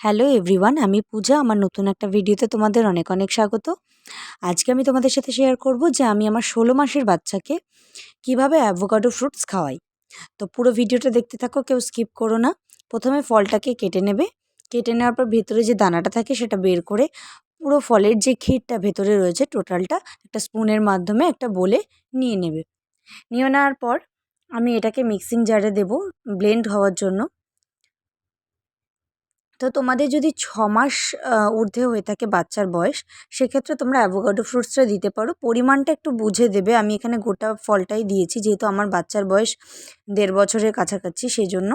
Hello everyone আমি পূজা, আমার নতুন একটা ভিডিওতে তোমাদের অনেক অনেক স্বাগত। আজকে আমি তোমাদের সাথে শেয়ার করব যে আমি আমার ষোলো মাসের বাচ্চাকে কীভাবে অ্যাভোকাডো ফ্রুটস খাওয়াই। তো পুরো ভিডিওটা দেখতে থাকো, কেউ স্কিপ করো না। প্রথমে ফলটাকে কেটে নেবে। কেটে নেওয়ার পর ভেতরে যে দানাটা থাকে সেটা বের করে পুরো ফলের যে ক্ষীরটা ভেতরে রয়েছে টোটালটা একটা স্পুনের মাধ্যমে একটা বলে নিয়ে নেবে। নিয়ে নেওয়ার পর আমি এটাকে মিক্সিং জারে দেব ব্লেন্ড হওয়ার জন্য। তো তোমাদের যদি ছ মাস ঊর্ধ্বে হয়ে থাকে বাচ্চার বয়স, সেক্ষেত্রে তোমরা অ্যাভোকাডো ফ্রুটসটা দিতে পারো। পরিমাণটা একটু বুঝে দেবে। আমি এখানে গোটা ফলটাই দিয়েছি, যেহেতু আমার বাচ্চার বয়স দেড় বছরের কাছাকাছি সেই জন্য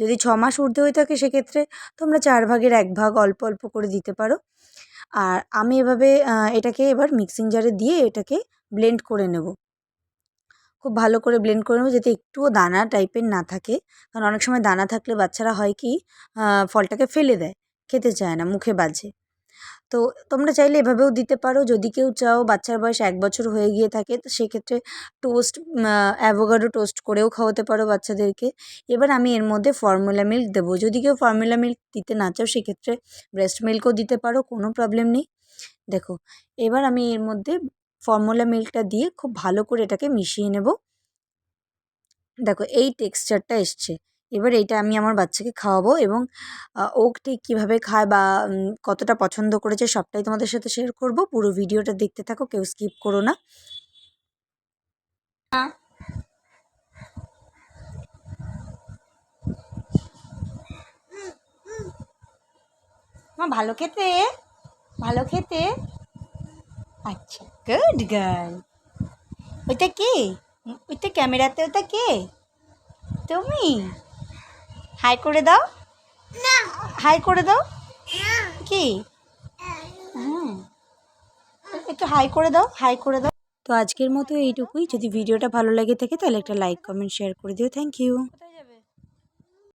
যদি ছ মাস ঊর্ধ্বে হয়ে থাকে, সেক্ষেত্রে তোমরা চার ভাগের এক ভাগ অল্প অল্প করে দিতে পারো। আর আমি এভাবে এটাকে এবার মিক্সিং জারে দিয়ে এটাকে ব্লেন্ড করে নেব। খুব ভালো করে ব্লেন্ড করে নেব যাতে একটুও দানা টাইপের না থাকে। কারণ অনেক সময় দানা থাকলে বাচ্চারা হয় কি ফলটাকে ফেলে দেয়, খেতে চায় না, মুখে বাজে। তো তোমরা চাইলে এভাবেও দিতে পারো, যদি কেউ চাও বাচ্চার বয়স এক বছর হয়ে গিয়ে থাকে, তো সেক্ষেত্রে টোস্ট অ্যাভোকাডো টোস্ট করেও খাওয়াতে পারো বাচ্চাদেরকে। এবার আমি এর মধ্যে ফর্মুলা মিল্ক দেবো। যদি কেউ ফর্মুলা মিল্ক দিতে না চাও, সেক্ষেত্রে ব্রেস্ট মিল্কও দিতে পারো, কোনো প্রবলেম নেই। দেখো, এবার আমি এর মধ্যে ফর্মুলা মিল্কটা দিয়ে খুব ভালো করে এটাকে মিশিয়ে নেব। দেখো, এই টেক্সচারটা এসছে। এবার এইটা আমি আমার বাচ্চাকে খাওয়াবো এবং ও ঠিক কীভাবে খায় বা কতটা পছন্দ করেছে সবটাই তোমাদের সাথে শেয়ার করব। পুরো ভিডিওটা দেখতে থাকো, কেউ স্কিপ করো না। ভালো খেতে? ভালো খেতে? আচ্ছা গুড গার্ল ওইটা কে? ওইটা ক্যামেরাতে ওটা কে? তুমি? হাই করে দাও। হাই করে দাও। কি? হ্যাঁ একটু হাই করে দাও হাই করে দাও। তো আজকের মতো এইটুকুই। যদি ভিডিওটা ভালো লাগে থাকে তাহলে একটা লাইক কমেন্ট শেয়ার করে দিও। Thank you